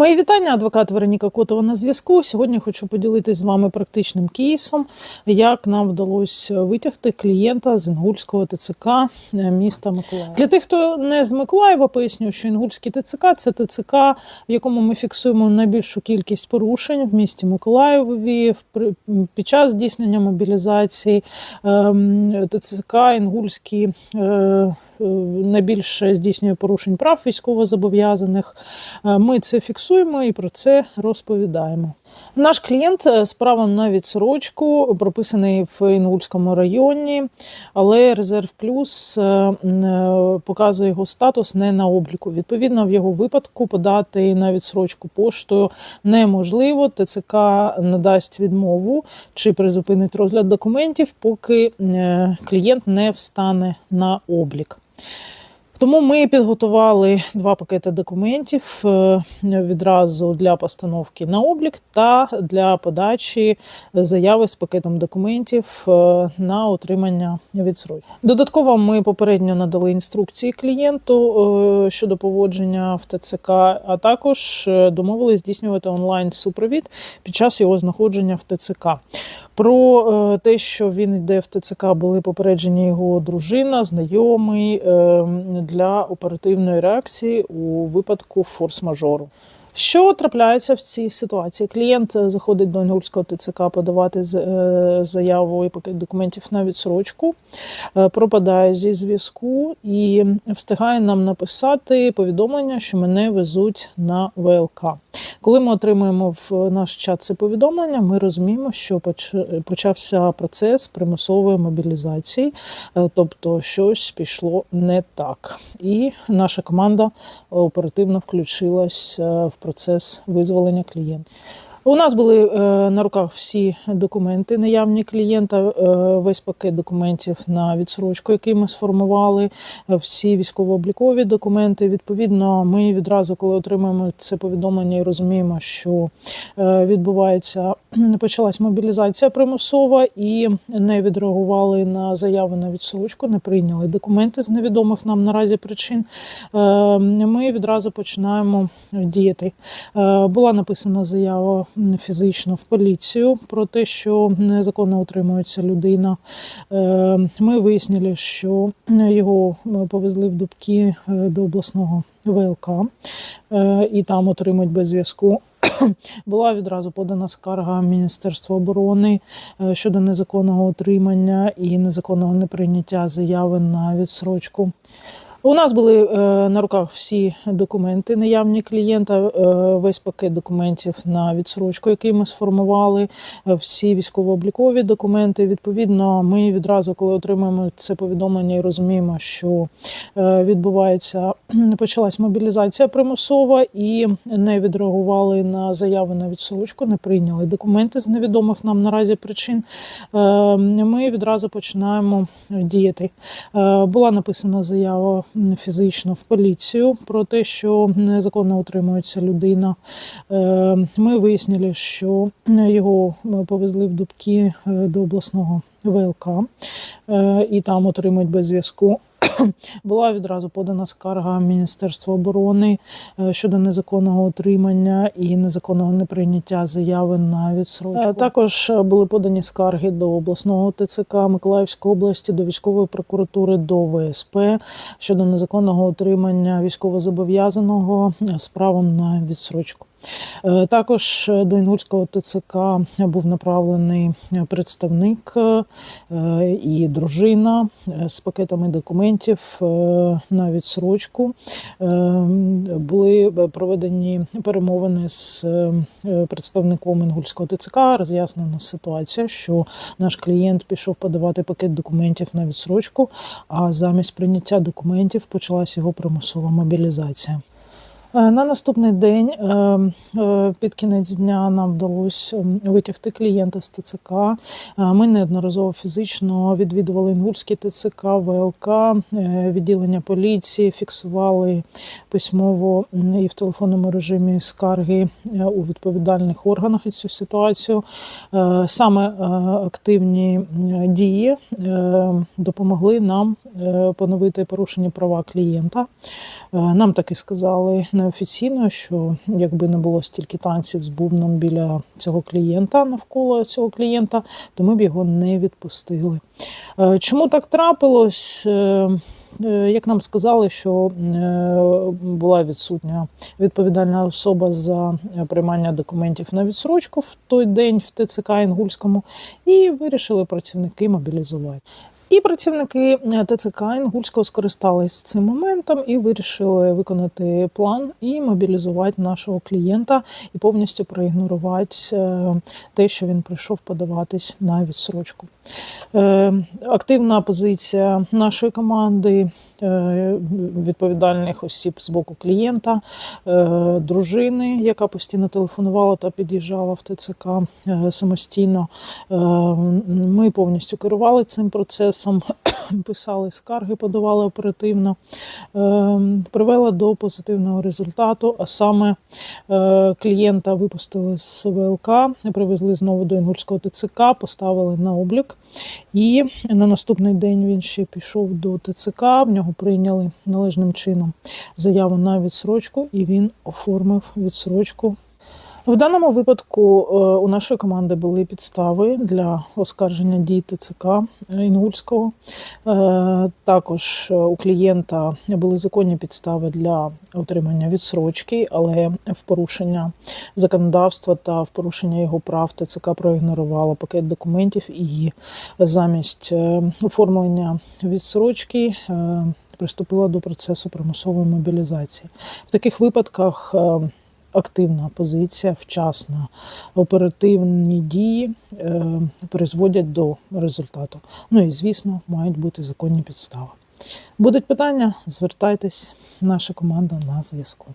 Мої вітання, адвокат Вероніка Котова на зв'язку. Сьогодні хочу поділитися з вами практичним кейсом, як нам вдалося витягти клієнта з Інгульського ТЦК е, міста Миколаєва. Для тих, хто не з Миколаєва, поясню, що Інгульський ТЦК це ТЦК, в якому ми фіксуємо найбільшу кількість порушень в місті Миколаєві під час здійснення мобілізації. Ем, ТЦК Інгульський е, найбільше здійснює порушень прав військовозобов'язаних. Е, Ми це фіксуємо і про це розповідаємо. Наш клієнт е, з на відсрочку прописаний в Інгульському районі, але резерв плюс е, е, показує його статус не на обліку. Відповідно, в його випадку подати на відсрочку поштою неможливо. ТЦК надасть відмову чи призупинить розгляд документів, поки клієнт не встане на облік. Тому ми підготували два пакети документів е, відразу для постановки на облік та для подачі заяви з пакетом документів е, на отримання відсрочки. Додатково ми попередньо надали інструкції клієнту е, щодо поводження в ТЦК, а також домовились здійснювати онлайн супровід під час його знаходження в ТЦК. Про те, що він йде в ТЦК, були попереджені його дружина, знайомий е, для оперативної реакції у випадку форс-мажору. Що трапляється в цій ситуації? Клієнт е, заходить до Інгульського ТЦК подавати е, заяву і пакет документів на відсрочку, е, пропадає зі зв'язку і встигає нам написати повідомлення, що мене везуть на ВЛК. Коли ми отримуємо в наш чат це повідомлення, ми розуміємо, що поч- почався процес примусової мобілізації, тобто щось пішло не так. І наша команда оперативно включилась в процес визволення клієнта. У нас були е, на руках всі документи наявні клієнта, е, весь пакет документів на відсрочку, який ми сформували, е, всі військово-облікові документи. Відповідно, ми відразу, коли отримуємо це повідомлення і розуміємо, що відбувається, почалась мобілізація примусова і не відреагували на заяви на відсрочку, не прийняли документи з невідомих нам наразі причин. Ми відразу починаємо діяти. Була написана заява фізично в поліцію про те, що незаконно утримується людина. Е, Ми вияснили, що його повезли в Дубки е, до обласного ВЛК е, і там отримують без зв'язку. Була відразу подана скарга Міністерства оборони щодо незаконного утримання і незаконного неприйняття заяви на відсрочку. У нас були е, на руках всі документи наявні клієнта, е, весь пакет документів на відсрочку, який ми сформували, е, всі військово-облікові документи. Відповідно, ми відразу, коли отримуємо це повідомлення і розуміємо, що відбувається, почалась мобілізація примусова і не відреагували на заяви на відсрочку, не прийняли документи з невідомих нам наразі причин. Ми відразу починаємо діяти. Була написана заява фізично в поліцію про те, що незаконно утримується людина. Е, Ми вияснили, що його повезли в Дубки е, до обласного ВЛК е, і там отримують без зв'язку. Була відразу подана скарга Міністерства оборони е, щодо незаконного утримання і незаконного неприйняття заяви на відсрочку. Е, Також е, були подані скарги до обласного ТЦК Миколаївської області, до військової прокуратури, до ВСП щодо незаконного утримання військовозобов'язаного з правом на відсрочку. Е, Також е, до Інгульського ТЦК був направлений е, представник і дружина з пакетами документів на відсрочку. Були проведені перемовини з представником Інгульського ТЦК. Роз'яснена ситуація, що наш клієнт пішов подавати пакет документів на відсрочку, а замість прийняття документів почалась його примусова мобілізація. Е, На наступний день е, е, під кінець дня нам вдалося ем, витягти клієнта з ТЦК. Ми неодноразово фізично відвідували Інгульський ТЦК, ВЛК, відділення поліції, фіксували письмово і в телефонному режимі скарги у відповідальних органах і цю ситуацію. Саме активні дії допомогли нам поновити порушення права клієнта. Нам так і сказали неофіційно, що якби не було стільки танців з бубном біля цього клієнта навколо цього клієнта, то ми б його не відпустили. Е, Чому так трапилось? Е, е, Як нам сказали, що була відсутня відповідальна особа за приймання документів на відсрочку в той день в ТЦК Інгульському, і вирішили працівники мобілізувати. І працівники е, ТЦК Інгульського скористались цим моментом і вирішили виконати план і мобілізувати нашого клієнта і повністю проігнорувати е, те, що він прийшов подаватись на відсрочку. Е, Активна позиція нашої команди, е, відповідальних осіб з боку клієнта, е, дружини, яка постійно телефонувала та під'їжджала в ТЦК самостійно. Ми повністю керували цим процесом, писали скарги, подавали оперативно, привела до позитивного результату. А саме клієнта випустили з ВЛК, привезли знову до Інгульського ТЦК, поставили на облік. І на наступний день він ще пішов до ТЦК. В нього прийняли належним чином заяву на відсрочку, і він оформив відсрочку. В даному випадку е, у нашої команди були підстави для оскарження дій ТЦК Інгульського. Е, Також е, у клієнта були законні підстави для отримання відсрочки, але в порушення законодавства та в порушення його прав ТЦК проігнорувала пакет документів і замість е, оформлення відсрочки е, приступила до процесу примусової мобілізації. В таких випадках е, активна позиція, вчасна, оперативні дії е, призводять до результату. Ну і звісно, мають бути законні підстави. Будуть питання, звертайтесь, наша команда на зв'язку.